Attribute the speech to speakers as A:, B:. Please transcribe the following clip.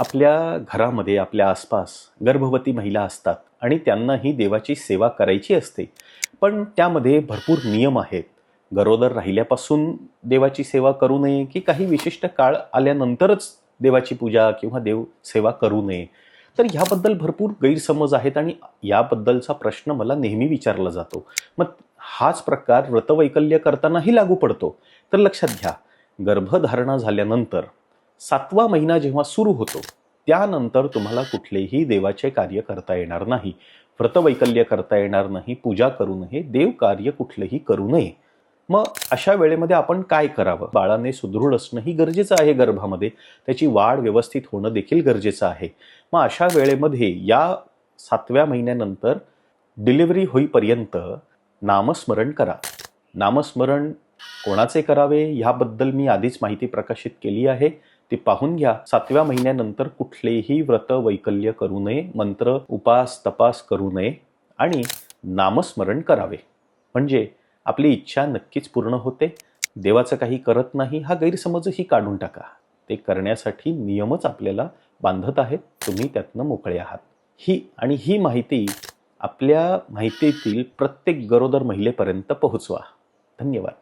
A: आपल्या घरामध्ये आपल्या आसपास गर्भवती महिला असतात आणि त्यांनाही देवाची सेवा करायची असते. पण त्यामध्ये भरपूर नियम आहेत. गरोदर राहिल्यापासून देवाची सेवा करू नये की काही विशिष्ट काळ आल्यानंतरच देवाची पूजा किंवा देव सेवा करू नये. तर ह्याबद्दल भरपूर गैरसमज आहेत आणि याबद्दलचा प्रश्न मला नेहमी विचारला जातो. मग हाच प्रकार व्रतवैकल्य करतानाही लागू पडतो. तर लक्षात घ्या गर्भधारणा झाल्यानंतर सातवा महिना जेव्हा सुरू होतो त्यानंतर तुम्हाला कुठलेही देवाचे कार्य करता येणार नाही. व्रतवैकल्य करता येणार नाही पूजा करू नये देव कार्य कुठलंही करू नये. मग अशा वेळेमध्ये आपण काय करावं? बाळाने सुदृढ असणं ही गरजेचं आहे गर्भामध्ये. त्याची वाढ व्यवस्थित होणं देखील गरजेचं आहे. मग अशा वेळेमध्ये या सातव्या महिन्यानंतर डिलिव्हरी होईपर्यंत नामस्मरण करा. नामस्मरण कोणाचे करावे? ह्याबद्दल मी आधीच माहिती प्रकाशित केली आहे. ती पाहून घ्या. सातव्या महिन्यानंतर कुठलेही व्रत वैकल्य करू नये मंत्र उपास तपास करू नये आणि नामस्मरण करावे. म्हणजे आपली इच्छा नक्कीच पूर्ण होते. देवाचं काही करत नाही हा गैरसमजही काढून टाका. ते करण्यासाठी नियमच आपल्याला बांधत आहेत. तुम्ही त्यातनं मोकळे आहात. ही आणि ही माहिती आपल्या माहितीतील प्रत्येक गरोदर महिलेपर्यंत पोहोचवा. धन्यवाद.